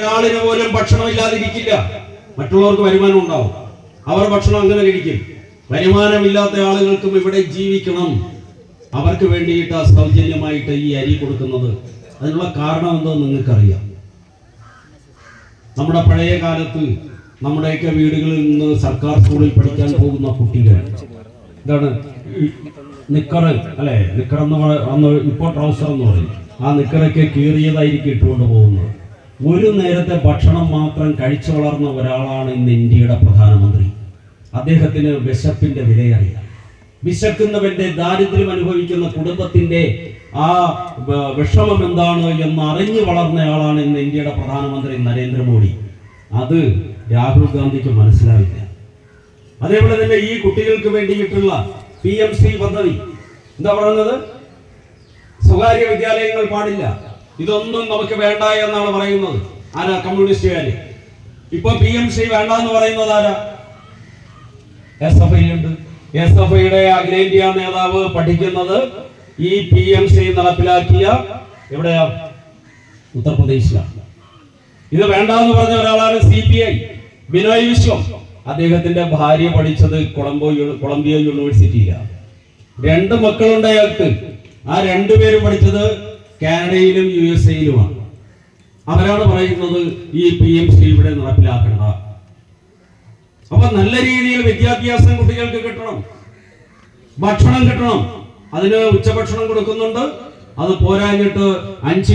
ഒരാളിന് പോലും ഭക്ഷണം ഇല്ലാതിരിക്കില്ല. മറ്റുള്ളവർക്ക് വരുമാനം ഉണ്ടാവും. അവർ ഭക്ഷണം അങ്ങനെ കഴിക്കും. വരുമാനമില്ലാത്ത ആളുകൾക്കും ഇവിടെ ജീവിക്കണം. അവർക്ക് വേണ്ടിയിട്ട് സൗജന്യമായിട്ട് ഈ അരി കൊടുക്കുന്നത്. അതിനുള്ള കാരണം എന്തോ നിങ്ങൾക്കറിയാം. നമ്മുടെ പഴയ കാലത്ത് നമ്മുടെയൊക്കെ വീടുകളിൽ നിന്ന് സർക്കാർ സ്കൂളിൽ പഠിക്കാൻ പോകുന്ന കുട്ടികൾ. എന്താണ് ഈ നിക്കറ് അല്ലെ? നിക്കർ എന്ന് അന്ന് ഇപ്പോൾ ട്രൗസർ എന്ന് പറയും. ആ നിക്കറൊക്കെ കീറിയതായിരിക്കും ഇട്ടുകൊണ്ട് പോകുന്നത്. ഒരു നേരത്തെ ഭക്ഷണം മാത്രം കഴിച്ചു വളർന്ന ഒരാളാണ് ഇന്ന് ഇന്ത്യയുടെ പ്രധാനമന്ത്രി. അദ്ദേഹത്തിന് വിശപ്പിന്റെ വിലയറിയാം. വിശക്കുന്നവന്റെ ദാരിദ്ര്യം അനുഭവിക്കുന്ന കുടുംബത്തിന്റെ ആ വിഷമം എന്താണ് എന്ന് അറിഞ്ഞു വളർന്നയാളാണ് ഇന്ന് ഇന്ത്യയുടെ പ്രധാനമന്ത്രി നരേന്ദ്രമോദി. അത് രാഹുൽ ഗാന്ധിക്ക് മനസ്സിലാവില്ല. അതേപോലെ തന്നെ ഈ കുട്ടികൾക്ക് വേണ്ടിയിട്ടുള്ള പി എം സി പദ്ധതി. എന്താ പറയുന്നത്? സ്വകാര്യ വിദ്യാലയങ്ങൾ പാടില്ല. ഇതൊന്നും നമുക്ക് വേണ്ട എന്നാണ് പറയുന്നത്. ആരാ? കമ്മ്യൂണിസ്റ്റുകാര് ഇപ്പൊ പി എം സി വേണ്ട എന്ന് പറയുന്നത് ആരാ? എസ് എഫ് ഐ ഉണ്ട്. എസ് എഫ് ഐയുടെ അഖിലേന്ത്യാ നേതാവ് പഠിക്കുന്നത് ഈ പി എം സി നടപ്പിലാക്കിയ എവിടെയാ? ഉത്തർപ്രദേശിലാണ് ഇത് വേണ്ട എന്ന് പറഞ്ഞ ഒരാളാണ് C P I Binoy Viswam. അദ്ദേഹത്തിന്റെ ഭാര്യ പഠിച്ചത് കൊളംബോ കൊളംബിയ യൂണിവേഴ്സിറ്റിയിലാണ്. രണ്ട് മക്കളുണ്ട് അയാൾക്ക്. ആ രണ്ടുപേരും പഠിച്ചത് കാനഡയിലും യു എസ് എയിലുമാണ് അവരാണ് പറയുന്നത് ഈ പി എം സി ഇവിടെ നടപ്പിലാക്കേണ്ട. അപ്പൊ നല്ല രീതിയിൽ വിദ്യാഭ്യാസം കുട്ടികൾക്ക് കിട്ടണം. ഭക്ഷണം കിട്ടണം. അതിന് ഉച്ചഭക്ഷണം കൊടുക്കുന്നുണ്ട്. അത് പോരാഞ്ഞിട്ട് അഞ്ച്